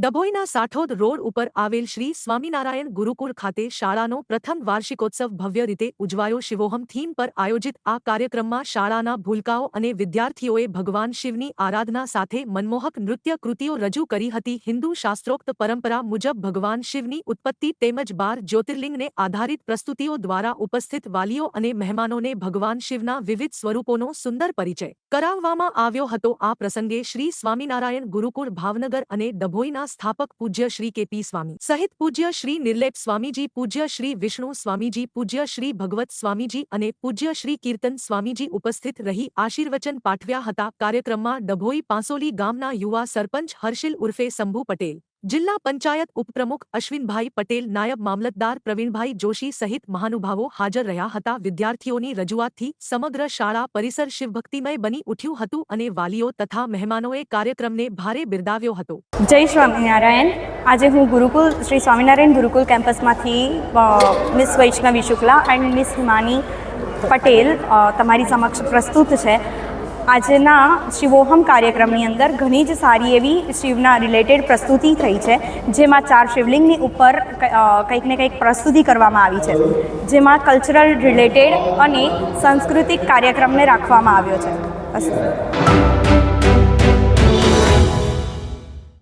ડભોઈના Sathod road ઉપર આવેલ શ્રી સ્વામિનારાયણ ગુરુકુળ ખાતે શાળાનો પ્રથમ વાર્ષિકોત્સવ ભવ્ય રીતે ઉજવાયો શિવોહમ થીમ પર આયોજિત આ કાર્યક્રમમાં શાળાના ભૂલકાઓ અને વિદ્યાર્થીઓએ ભગવાન શિવની આરાધના સાથે મનમોહક નૃત્ય કૃતિઓ રજૂ કરી હતી. હિન્દુ શાસ્ત્રોક્ત પરંપરા મુજબ ભગવાન શિવની ઉત્પત્તિ તેમજ બાર જ્યોતિર્લિંગને આધારિત પ્રસ્તુતિઓ દ્વારા ઉપસ્થિત વાલીઓ અને મહેમાનોને ભગવાન શિવના વિવિધ સ્વરૂપોનો સુંદર પરિચય કરાવવામાં આવ્યો હતો. આ પ્રસંગે શ્રી સ્વામિનારાયણ ગુરુકુળ ભાવનગર અને ડભોઈના સ્થાપક પૂજ્ય શ્રી કેપી સ્વામી સહિત પૂજ્ય શ્રી નિર્લેપ સ્વામીજી, પૂજ્ય શ્રી વિષ્ણુ સ્વામીજી, પૂજ્ય શ્રી ભગવત સ્વામીજી અને પૂજ્ય શ્રી કીર્તન સ્વામીજી ઉપસ્થિત રહી આશીર્વચન પાઠવ્યા હતા. કાર્યક્રમમાં ડભોઈ પાંસોલી ગામના યુવા સરપંચ હર્ષિલ ઉર્ફે શંભુ પટેલ જિલ્લા પંચાયત ઉપપ્રમુખ અશ્વિનભાઈ પટેલ, નાયબ મામલતદાર પ્રવીણભાઈ જોશી સહિત મહાનુભાવો હાજર રહ્યા હતા. વિદ્યાર્થીઓની રજૂઆતથી સમગ્ર શાળા પરિસર શિવભક્તિમય બની ઉઠ્યું હતું અને વાલીઓ તથા મહેમાનોએ કાર્યક્રમને ભારે બિરદાવ્યો હતો. જય સ્વામિનારાયણ. આજે હું Gurukul, Shri Swaminarayan Gurukul કેમ્પસમાંથી miss Vaishnavi Shukla and miss Himani Patel તમારી સમક્ષ પ્રસ્તુત છે. આજના શિવોહમ કાર્યક્રમની અંદર ઘણી જ સારી એવી શિવના રિલેટેડ પ્રસ્તુતિ થઈ છે, જેમાં ચાર શિવલિંગની ઉપર કંઈક ને કંઈક પ્રસ્તુતિ કરવામાં આવી છે. જેમાં કલ્ચરલ રિલેટેડ અને સાંસ્કૃતિક કાર્યક્રમને રાખવામાં આવ્યો છે.